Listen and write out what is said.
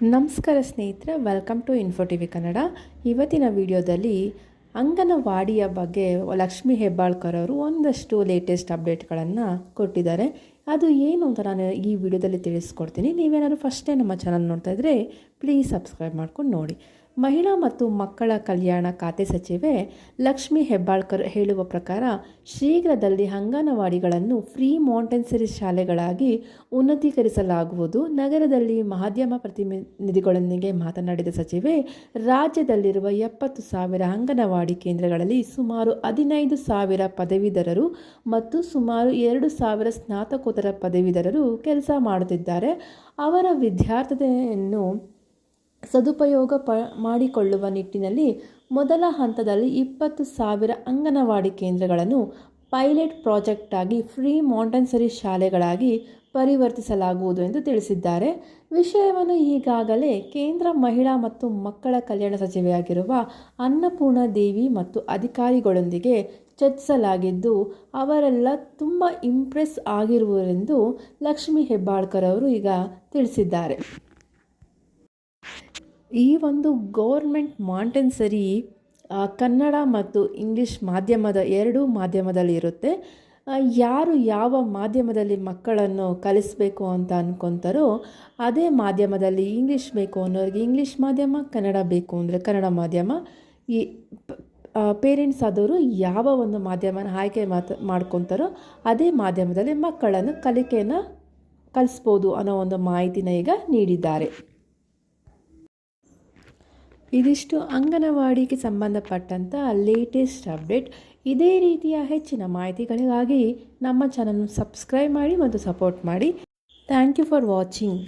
ನಮಸ್ಕಾರ ಸ್ನೇಹಿತರೆ welcome to info T V Kannada ಇವತ್ತಿನ ವಿಡಿಯೋದಲ್ಲಿ ಅಂಗನವಾಡಿಯ ಬಗ್ಗೆ ಲಕ್ಷ್ಮಿ ಹೆಬ್ಬಾಳ್ಕರ್ ಅವರು ಒಂದಷ್ಟು ಲೇಟೆಸ್ಟ್ ಅಪ್ಡೇಟ್ಗಳನ್ನು ಕೊಟ್ಟಿದ್ದಾರೆ. ಅದು ಏನು ಅಂತ ನಾನು ಈ ವಿಡಿಯೋದಲ್ಲಿ ತಿಳಿಸ್ಕೊಡ್ತೀನಿ. ನೀವೇನಾದರೂ ಫಸ್ಟೇ ನಮ್ಮ ಚಾನಲ್ ನೋಡ್ತಾ ಇದ್ದರೆ ಪ್ಲೀಸ್ ಸಬ್ಸ್ಕ್ರೈಬ್ ಮಾಡ್ಕೊಂಡು ನೋಡಿ. ಮಹಿಳಾ ಮತ್ತು ಮಕ್ಕಳ ಕಲ್ಯಾಣ ಖಾತೆ ಸಚಿವೆ ಲಕ್ಷ್ಮಿ ಹೆಬ್ಬಾಳ್ಕರ್ ಹೇಳುವ ಪ್ರಕಾರ ಶೀಘ್ರದಲ್ಲಿ ಅಂಗನವಾಡಿಗಳನ್ನು ಫ್ರೀ ಮೌಂಟೆನ್ಸರಿ ಶಾಲೆಗಳಾಗಿ ಉನ್ನತೀಕರಿಸಲಾಗುವುದು. ನಗರದಲ್ಲಿ ಮಾಧ್ಯಮ ಪ್ರತಿನಿಧಿಗಳೊಂದಿಗೆ ಮಾತನಾಡಿದ ಸಚಿವೆ, ರಾಜ್ಯದಲ್ಲಿರುವ ಎಪ್ಪತ್ತು ಸಾವಿರ ಅಂಗನವಾಡಿ ಕೇಂದ್ರಗಳಲ್ಲಿ ಸುಮಾರು ಹದಿನೈದು ಸಾವಿರ ಪದವೀಧರರು ಮತ್ತು ಸುಮಾರು ಎರಡು ಸಾವಿರ ಸ್ನಾತಕೋತ್ತರ ಪದವೀಧರರು ಕೆಲಸ ಮಾಡುತ್ತಿದ್ದಾರೆ. ಅವರ ವಿದ್ಯಾರ್ಥಿಯನ್ನು ಸದುಪಯೋಗ ಪ ಮಾಡಿಕೊಳ್ಳುವ ನಿಟ್ಟಿನಲ್ಲಿ ಮೊದಲ ಹಂತದಲ್ಲಿ ಇಪ್ಪತ್ತು ಸಾವಿರ ಅಂಗನವಾಡಿ ಕೇಂದ್ರಗಳನ್ನು ಪೈಲಟ್ ಪ್ರಾಜೆಕ್ಟ್ ಆಗಿ ಫ್ರೀ ಮಾಂಟನ್ಸರಿ ಶಾಲೆಗಳಾಗಿ ಪರಿವರ್ತಿಸಲಾಗುವುದು ಎಂದು ತಿಳಿಸಿದ್ದಾರೆ. ವಿಷಯವನ್ನು ಈಗಾಗಲೇ ಕೇಂದ್ರ ಮಹಿಳಾ ಮತ್ತು ಮಕ್ಕಳ ಕಲ್ಯಾಣ ಸಚಿವೆಯಾಗಿರುವ ಅನ್ನಪೂರ್ಣ ದೇವಿ ಮತ್ತು ಅಧಿಕಾರಿಗಳೊಂದಿಗೆ ಚರ್ಚಿಸಲಾಗಿದ್ದು, ಅವರೆಲ್ಲ ತುಂಬ ಇಂಪ್ರೆಸ್ ಆಗಿರುವರೆಂದು ಲಕ್ಷ್ಮಿ ಹೆಬ್ಬಾಳ್ಕರ್ ಅವರು ಈಗ ತಿಳಿಸಿದ್ದಾರೆ. ಈ ಒಂದು ಗೌರ್ಮೆಂಟ್ ಮಾಂಟೆನ್ಸರಿ ಕನ್ನಡ ಮತ್ತು ಇಂಗ್ಲೀಷ್ ಮಾಧ್ಯಮದ, ಎರಡೂ ಮಾಧ್ಯಮದಲ್ಲಿ ಇರುತ್ತೆ. ಯಾರು ಯಾವ ಮಾಧ್ಯಮದಲ್ಲಿ ಮಕ್ಕಳನ್ನು ಕಲಿಸಬೇಕು ಅಂತ ಅಂದ್ಕೊತಾರೋ ಅದೇ ಮಾಧ್ಯಮದಲ್ಲಿ ಇಂಗ್ಲೀಷ್ ಬೇಕು ಅನ್ನೋರಿಗೆ ಇಂಗ್ಲೀಷ್ ಮಾಧ್ಯಮ, ಕನ್ನಡ ಬೇಕು ಅಂದರೆ ಕನ್ನಡ ಮಾಧ್ಯಮ. ಈ ಪೇರೆಂಟ್ಸ್ ಆದವರು ಯಾವ ಒಂದು ಮಾಧ್ಯಮನ ಆಯ್ಕೆ ಮಾತು, ಮಾಡ್ಕೊತಾರೋ ಅದೇ ಮಾಧ್ಯಮದಲ್ಲಿ ಮಕ್ಕಳನ್ನು ಕಲಿಕೆಯನ್ನು ಕಲಿಸ್ಬೋದು ಅನ್ನೋ ಒಂದು ಮಾಹಿತಿನ ಈಗ ನೀಡಿದ್ದಾರೆ. ಇದಿಷ್ಟು ಅಂಗನವಾಡಿಗೆ ಸಂಬಂಧಪಟ್ಟಂಥ ಲೇಟೆಸ್ಟ್ ಅಪ್ಡೇಟ್ ಇದೇ ರೀತಿಯ ಹೆಚ್ಚಿನ ಮಾಹಿತಿಗಳಿಗಾಗಿ ನಮ್ಮ ಚಾನಲ್ನ ಸಬ್ಸ್ಕ್ರೈಬ್ ಮಾಡಿ ಮತ್ತು ಸಪೋರ್ಟ್ ಮಾಡಿ. Thank you for watching